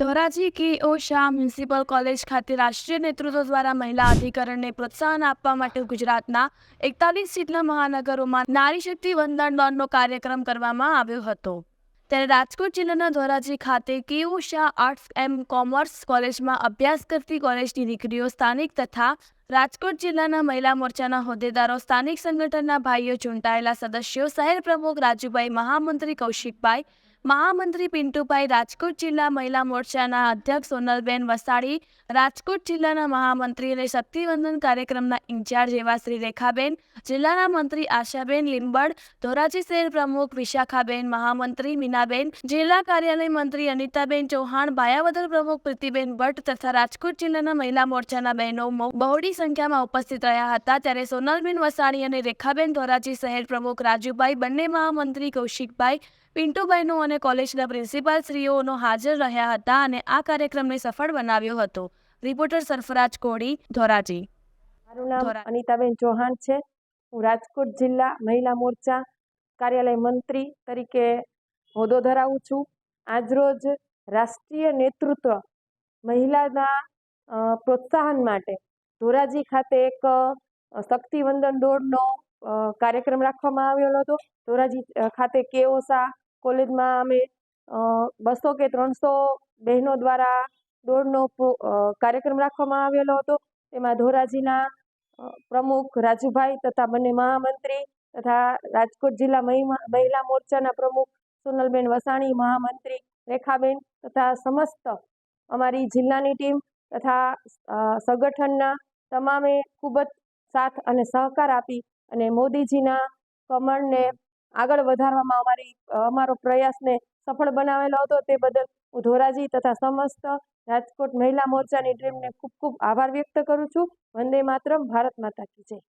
ધોરાજી કે O Shah municipal college ખાતે રાષ્ટ્રીય નેતૃત્વ દ્વારા મહિલા અધિકરણને પ્રોત્સાહન આપવા માટે ગુજરાતના એકતાલીસ જેટલા મહાનગરોમાં નારી શક્તિ વંદન દોડનો કાર્યક્રમ કરવામાં આવ્યો હતો. ત્યારે રાજકોટ જિલ્લાના ધોરાજી ખાતે KU Shah arts and commerce કોલેજમાં અભ્યાસ કરતી કોલેજની દીકરીઓ સ્થાનિક તથા રાજકોટ જિલ્લાના મહિલા મોરચાના હોદ્દેદારો, સ્થાનિક સંગઠનના ભાઈઓ, ચૂંટાયેલા સદસ્યો, શહેર પ્રમુખ રાજુભાઈ, મહામંત્રી કૌશિકભાઈ મહામંત્રી પિન્ટુભાઈ રાજકોટ જિલ્લા મહિલા મોરચાના અધ્યક્ષ સોનલબેન વસાડી, રાજકોટ જિલ્લાના મહામંત્રી અને શક્તિવંદન કાર્યક્રમના ઇન્ચાર્જ એવા શ્રી રેખાબેન, જિલ્લાના મંત્રી આશાબેન લીંબડ, ધોરાજી શહેર પ્રમુખ વિશાખાબેન, મહામંત્રી મીનાબેન, જિલ્લા કાર્યાલય મંત્રી અનિતાબેન ચૌહાણ ભાયાવદર પ્રમુખ પ્રીતિબેન ભટ્ટ તથા રાજકોટ જિલ્લાના મહિલા મોરચાના બહેનો બહોળી સંખ્યામાં ઉપસ્થિત રહ્યા હતા. ત્યારે સોનલબેન વસાણી અને રેખાબેન ધોરાજી શહેર પ્રમુખ રાજુભાઈ, બંને મહામંત્રી કૌશિકભાઈ પિન્ટુભાઈનો અને કોલેજના પ્રિન્સિપાલ શ્રીઓનો હાજર રહ્યા હતા અને આ કાર્યક્રમને સફળ બનાવ્યો હતો. રિપોર્ટર સરફરાજ કોડી ધોરાજી. મારું નામ અનિતાબેન ચૌહાણ છે. હું રાજકોટ જિલ્લા મહિલા મોરચા કાર્યાલય મંત્રી તરીકે હોદ્દો ધરાવું છું. આજરોજ રાષ્ટ્રીય નેતૃત્વ મહિલાના પ્રોત્સાહન માટે ધોરાજી ખાતે એક શક્તિવંદન દોડનો કાર્યક્રમ રાખવામાં આવેલો હતો. ધોરાજી ખાતે કેઓસા કોલેજમાં અમે બસો કે ત્રણસો બહેનો દ્વારા દોડનો કાર્યક્રમ રાખવામાં આવેલો હતો. તેમાં ધોરાજીના પ્રમુખ રાજુભાઈ તથા બંને મહામંત્રી તથા રાજકોટ જિલ્લા મહિલા મોરચાના પ્રમુખ સોનલબેન વસાણી, મહામંત્રી રેખાબેન તથા સમસ્ત અમારી જિલ્લાની ટીમ તથા સંગઠનના તમામે ખૂબ જ સાથ અને સહકાર આપી અને મોદીજીના કમળને આગળ વધારવામાં અમારી, અમારો પ્રયાસને સફળ બનાવેલો હતો તે બદલ હું ધોરાજી તથા સમસ્ત રાજકોટ મહિલા મોરચાની ટીમને ખૂબ ખૂબ આભાર વ્યક્ત કરું છું. વંદે માતરમ, ભારત માતા કી જય.